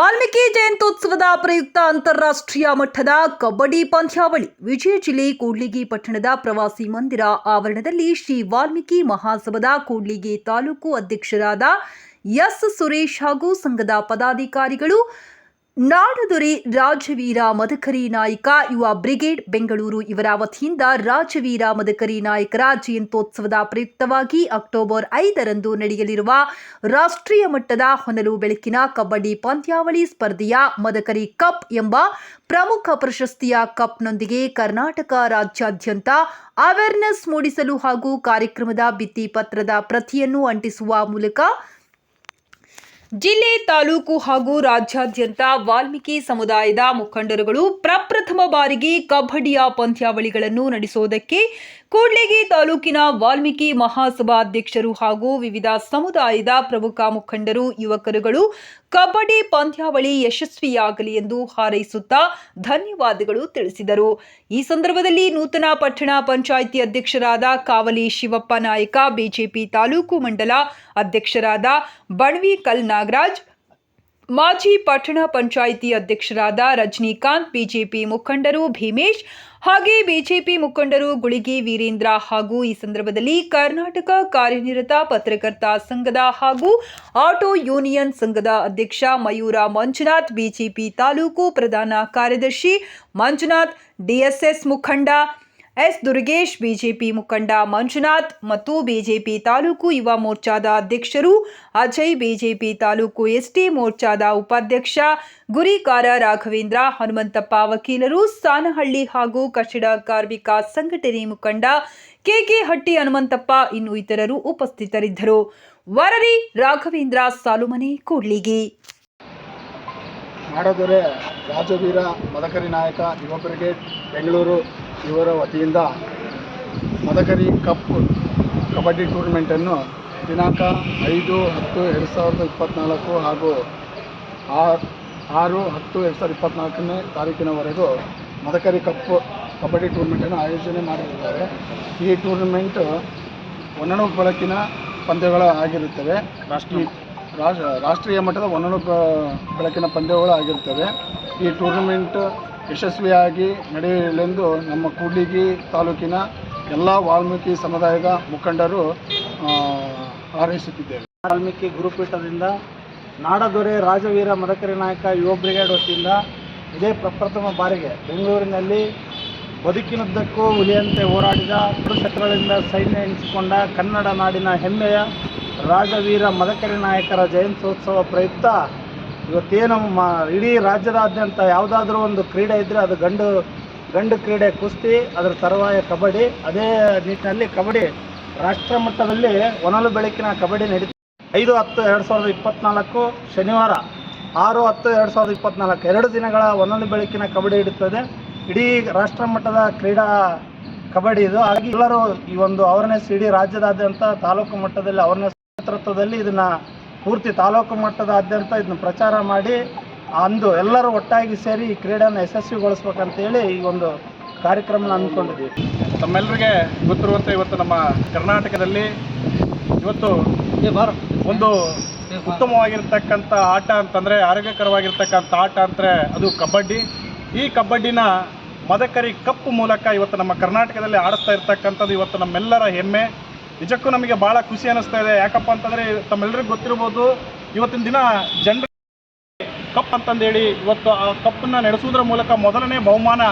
ಜಯಂತ್ಯೋತ್ಸವದ ಪ್ರಯುಕ್ತ ಅಂತಾರಾಷ್ಟ್ರೀಯ ಮಟ್ಟದ ಕಬಡ್ಡಿ ಪಂದ್ಯಾವಳಿ ವಿಜಯ ಜಿಲ್ಲೆ ಕೂಡ್ಲಿಗಿ ಪಟ್ಟಣದ ಪ್ರವಾಸಿ ಮಂದಿರ ಆವರಣದಲ್ಲಿ ಶ್ರೀ ವಾಲ್ಮೀಕಿ ಮಹಾಸಭದ ಕೂಡ್ಲಿಗಿ ತಾಲೂಕು ಅಧ್ಯಕ್ಷರಾದ ಎಸ್ ಸುರೇಶ್ ಹಾಗೂ ಸಂಘದ ಪದಾಧಿಕಾರಿಗಳು ನಾಡದೊರೆ ರಾಜವೀರ ಮದಕರಿ ನಾಯಕ ಯುವ ಬ್ರಿಗೇಡ್ ಬೆಂಗಳೂರು ಇವರ ವತಿಯಿಂದ ರಾಜವೀರ ಮದಕರಿ ನಾಯಕರ ಜಯಂತ್ಯೋತ್ಸವದ ಪ್ರಯುಕ್ತವಾಗಿ ಅಕ್ಟೋಬರ್ ಐದರಂದು ನಡೆಯಲಿರುವ ರಾಷ್ಟ್ರೀಯ ಮಟ್ಟದ ಹೊನಲು ಬೆಳಕಿನ ಕಬಡ್ಡಿ ಪಂದ್ಯಾವಳಿ ಸ್ಪರ್ಧೆಯ ಮದಕರಿ ಕಪ್ ಎಂಬ ಪ್ರಮುಖ ಪ್ರಶಸ್ತಿಯ ಕಪ್ನೊಂದಿಗೆ ಕರ್ನಾಟಕ ರಾಜ್ಯಾದ್ಯಂತ ಅವೇರ್ನೆಸ್ ಮೂಡಿಸಲು ಹಾಗೂ ಕಾರ್ಯಕ್ರಮದ ಭಿತ್ತಿ ಪತ್ರದ ಪ್ರತಿಯನ್ನು ಅಂಟಿಸುವ ಮೂಲಕ ಜಿಲ್ಲೆ, ತಾಲೂಕು ಹಾಗೂ ರಾಜ್ಯಾದ್ಯಂತ ವಾಲ್ಮೀಕಿ ಸಮುದಾಯದ ಮುಖಂಡರುಗಳು ಪ್ರಪ್ರಥಮ ಬಾರಿಗೆ ಕಬಡ್ಡಿಯ ಪಂದ್ಯಾವಳಿಗಳನ್ನು ನಡೆಸುವುದಕ್ಕೆ ಕೂಡ್ಲಿಗಿ ತಾಲೂಕಿನ ವಾಲ್ಮೀಕಿ ಮಹಾಸಭಾ ಅಧ್ಯಕ್ಷರು ಹಾಗೂ ವಿವಿಧ ಸಮುದಾಯದ ಪ್ರಮುಖ ಮುಖಂಡರು, ಯುವಕರುಗಳು ಕಬಡ್ಡಿ ಪಂದ್ಯಾವಳಿ ಯಶಸ್ವಿಯಾಗಲಿ ಎಂದು ಹಾರೈಸುತ್ತಾ ಧನ್ಯವಾದಗಳು ತಿಳಿಸಿದರು. ಈ ಸಂದರ್ಭದಲ್ಲಿ ನೂತನ ಪಟ್ಟಣ ಪಂಚಾಯಿತಿ ಅಧ್ಯಕ್ಷರಾದ ಕಾವಲಿ ಶಿವಪ್ಪ ನಾಯಕ, ಬಿಜೆಪಿ ತಾಲೂಕು ಮಂಡಲ ಅಧ್ಯಕ್ಷರಾದ ಬಣವಿ ಕಲ್ ನಾಗರಾಜ್ ಮಾಜಿ ಪಟ್ಟಣ ಪಂಚಾಯಿತಿ ಅಧ್ಯಕ್ಷರಾದ ರಜನಿಕಾಂತ್, ಬಿಜೆಪಿ ಮುಖಂಡರು ಭೀಮೇಶ್ ಹಾಗೆ ಬಿಜೆಪಿ ಮುಖಂಡರು ಗುಳಿಗಿ ವೀರೇಂದ್ರ ಹಾಗೂ ಈ ಸಂದರ್ಭದಲ್ಲಿ ಕರ್ನಾಟಕ ಕಾರ್ಯನಿರತ ಪತ್ರಕರ್ತ ಸಂಘದ ಹಾಗೂ ಆಟೋ ಯೂನಿಯನ್ ಸಂಘದ ಅಧ್ಯಕ್ಷ ಮಯೂರ ಮಂಜುನಾಥ್, ಬಿಜೆಪಿ ತಾಲೂಕು ಪ್ರಧಾನ ಕಾರ್ಯದರ್ಶಿ ಮಂಜುನಾಥ್, ಡಿಎಸ್ಎಸ್ ಮುಖಂಡ ಎಸ್ ದುರ್ಗೇಶ್, ಬಿಜೆಪಿ ಮುಖಂಡ ಮಂಜುನಾಥ್ ಮತ್ತು ಬಿಜೆಪಿ ತಾಲೂಕು ಯುವ ಮೋರ್ಚಾದ ಅಧ್ಯಕ್ಷರು. ಅಜಯ್, ಬಿಜೆಪಿ ತಾಲೂಕು ಎಸ್ಟಿ ಮೋರ್ಚಾದ ಉಪಾಧ್ಯಕ್ಷ ಗುರಿಕಾರ ರಾಘವೇಂದ್ರ, ಹನುಮಂತಪ್ಪ ವಕೀಲರು, ಸಾನಹಳ್ಳಿ ಹಾಗೂ ಕಟ್ಟಡ ಕಾರ್ಮಿಕ ಸಂಘಟನೆ ಮುಖಂಡ ಕೆಕೆ ಹಟ್ಟಿ, ಹನುಮಂತಪ್ಪ ಇನ್ನು ಇತರರು ಉಪಸ್ಥಿತರಿದ್ದರು. ವರದಿ ರಾಘವೇಂದ್ರ ಸಾಲುಮನೆ, ಕೂಡ್ಲಿಗಿ. ನಾಡದೊರೆ ರಾಜವೀರ, ಮದಕರಿ ನಾಯಕ ಯುವ ಬ್ರಿಗೇಡ್ ಬೆಂಗಳೂರು ಇವರ ವತಿಯಿಂದ ಮದಕರಿ ಕಪ್ ಕಬಡ್ಡಿ ಟೂರ್ನಮೆಂಟನ್ನು ದಿನಾಂಕ ಐದು, ಹತ್ತು, ಎರಡು ಸಾವಿರದ ಇಪ್ಪತ್ತ್ನಾಲ್ಕು ಹಾಗೂ ಆರು ಆರು, ಹತ್ತು, ಎರಡು ಸಾವಿರದ ಇಪ್ಪತ್ತ್ನಾಲ್ಕನೇ ತಾರೀಕಿನವರೆಗೂ ಮದಕರಿ ಕಪ್ ಕಬಡ್ಡಿ ಟೂರ್ನಮೆಂಟನ್ನು ಆಯೋಜನೆ ಮಾಡಿರುತ್ತಾರೆ ಈ ಟೂರ್ನಮೆಂಟ್ ಒನ್ನೊಂದು ಬೆಳಕಿನ ಪಂದ್ಯಗಳು ಆಗಿರುತ್ತವೆ. ರಾಷ್ಟ್ರೀಯ ರಾಷ್ಟ್ರ, ರಾಷ್ಟ್ರೀಯ ಮಟ್ಟದ ಒಂದೊಂದು ಬೆಳಕಿನ ಪಂದ್ಯಗಳು ಆಗಿರ್ತವೆ. ಈ ಟೂರ್ನಮೆಂಟ್ ಯಶಸ್ವಿಯಾಗಿ ನಡೆಯಲೆಂದು ನಮ್ಮ ಕೂಡ್ಲಿಗಿ ತಾಲೂಕಿನ ಎಲ್ಲ ವಾಲ್ಮೀಕಿ ಸಮುದಾಯದ ಮುಖಂಡರು ಹಾರೈಸುತ್ತಿದ್ದೇವೆ. ವಾಲ್ಮೀಕಿ ಗುರುಪೀಠದಿಂದ ನಾಡದೊರೆ ರಾಜವೀರ ಮದಕರಿ ನಾಯಕ ಯುವ ಬ್ರಿಗೇಡ್ ವತಿಯಿಂದ ಇದೇ ಪ್ರಪ್ರಥಮ ಬಾರಿಗೆ ಬೆಂಗಳೂರಿನಲ್ಲಿ ಬದುಕಿನುದ್ದಕ್ಕೂ ಹುಲಿಯಂತೆ ಹೋರಾಡಿದ ಕುರುಕ್ಷೇತ್ರಗಳಿಂದ ಸೈನ್ಯ ಎನಿಸಿಕೊಂಡ ಕನ್ನಡ ನಾಡಿನ ಹೆಮ್ಮೆಯ ರಾಜವೀರ ಮದಕರಿ ನಾಯಕರ ಜಯಂತ್ಯೋತ್ಸವ ಪ್ರಯುಕ್ತ ಇವತ್ತೇನು ಮಾ, ಇಡೀ ರಾಜ್ಯದಾದ್ಯಂತ ಯಾವುದಾದ್ರೂ ಒಂದು ಕ್ರೀಡೆ ಇದ್ದರೆ ಅದು ಗಂಡು ಗಂಡು ಕ್ರೀಡೆ ಕುಸ್ತಿ, ಅದರ ತರುವಾಯ ಕಬಡ್ಡಿ, ಅದೇ ನಿಟ್ಟಿನಲ್ಲಿ ಕಬಡ್ಡಿ ರಾಷ್ಟ್ರ ಮಟ್ಟದಲ್ಲಿ ಒನಲು ಬೆಳಕಿನ ಕಬಡ್ಡಿ ನಡೀತು ಐದು, ಹತ್ತು, ಎರಡು ಸಾವಿರದ ಇಪ್ಪತ್ತ್ನಾಲ್ಕು ಶನಿವಾರ ಆರು, ಹತ್ತು, ಎರಡು ಸಾವಿರದ ಇಪ್ಪತ್ತ್ನಾಲ್ಕು ಎರಡು ದಿನಗಳ ಒನಲು ಬೆಳಕಿನ ಕಬಡ್ಡಿ ಇಡುತ್ತದೆ ಇಡೀ ರಾಷ್ಟ್ರ ಮಟ್ಟದ ಕ್ರೀಡಾ ಕಬಡ್ಡಿ ಇದು. ಹಾಗಾಗಿ ಎಲ್ಲರೂ ಈ ಒಂದು ಅವೇರ್ನೆಸ್ ಇಡೀ ರಾಜ್ಯದಾದ್ಯಂತ ತಾಲೂಕು ಮಟ್ಟದಲ್ಲಿ ಅವೇರ್ನೆಸ್ ನೇತೃತ್ವದಲ್ಲಿ ಇದನ್ನು ಪೂರ್ತಿ ತಾಲೂಕು ಮಟ್ಟದಾದ್ಯಂತ ಇದನ್ನ ಪ್ರಚಾರ ಮಾಡಿ ಅಂದು ಎಲ್ಲರೂ ಒಟ್ಟಾಗಿ ಸೇರಿ ಈ ಕ್ರೀಡೆಯನ್ನು ಯಶಸ್ವಿಗೊಳಿಸ್ಬೇಕಂತೇಳಿ ಈ ಒಂದು ಕಾರ್ಯಕ್ರಮನ ಅಂದ್ಕೊಂಡಿದ್ದೀವಿ. ತಮ್ಮೆಲ್ಲರಿಗೆ ಗೊತ್ತಿರುವಂತೆ ಇವತ್ತು ನಮ್ಮ ಕರ್ನಾಟಕದಲ್ಲಿ ಇವತ್ತು ಒಂದು ಉತ್ತಮವಾಗಿರ್ತಕ್ಕಂಥ ಆಟ ಅಂತಂದರೆ, ಆರೋಗ್ಯಕರವಾಗಿರ್ತಕ್ಕಂಥ ಆಟ ಅಂದರೆ ಅದು ಕಬಡ್ಡಿ. ಈ ಕಬಡ್ಡಿನ ಮದಕರಿ ಕಪ್ ಮೂಲಕ ಇವತ್ತು ನಮ್ಮ ಕರ್ನಾಟಕದಲ್ಲಿ ಆಡಿಸ್ತಾ ಇರ್ತಕ್ಕಂಥದ್ದು ಇವತ್ತು ನಮ್ಮೆಲ್ಲರ ಹೆಮ್ಮೆ. ನಿಜಕ್ಕೂ ನಮಗೆ ಭಾಳ ಖುಷಿ ಅನ್ನಿಸ್ತಾ ಇದೆ. ಯಾಕಪ್ಪ ಅಂತಂದರೆ ತಮ್ಮೆಲ್ಲರಿಗೂ ಗೊತ್ತಿರ್ಬೋದು, ಇವತ್ತಿನ ದಿನ ಜನರ ಕಪ್ ಅಂತಂದೇಳಿ ಇವತ್ತು ಆ ಕಪ್ಪನ್ನು ನಡೆಸುವುದರ ಮೂಲಕ ಮೊದಲನೇ ಬಹುಮಾನ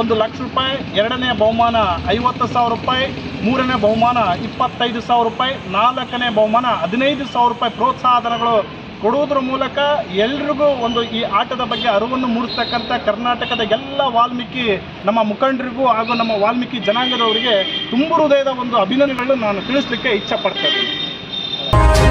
ಒಂದು ಲಕ್ಷ ರೂಪಾಯಿ, ಎರಡನೇ ಬಹುಮಾನ ಐವತ್ತು ಸಾವಿರ ರೂಪಾಯಿ, ಮೂರನೇ ಬಹುಮಾನ ಇಪ್ಪತ್ತೈದು ಸಾವಿರ ರೂಪಾಯಿ, ನಾಲ್ಕನೇ ಬಹುಮಾನ ಹದಿನೈದು ಸಾವಿರ ರೂಪಾಯಿ ಪ್ರೋತ್ಸಾಹಧನಗಳು ಕೊಡುವುದರ ಮೂಲಕ ಎಲ್ರಿಗೂ ಒಂದು ಈ ಆಟದ ಬಗ್ಗೆ ಅರಿವನ್ನು ಮೂಡಿಸ್ತಕ್ಕಂಥ ಕರ್ನಾಟಕದ ಎಲ್ಲ ವಾಲ್ಮೀಕಿ, ನಮ್ಮ ಮುಖಂಡರಿಗೂ ಹಾಗೂ ನಮ್ಮ ವಾಲ್ಮೀಕಿ ಜನಾಂಗದವರಿಗೆ ತುಂಬು ಹೃದಯದ ಒಂದು ಅಭಿನಂದನೆಗಳನ್ನು ನಾನು ತಿಳಿಸ್ಲಿಕ್ಕೆ ಇಚ್ಛೆ ಪಡ್ತಾ ಇದ್ದೀನಿ.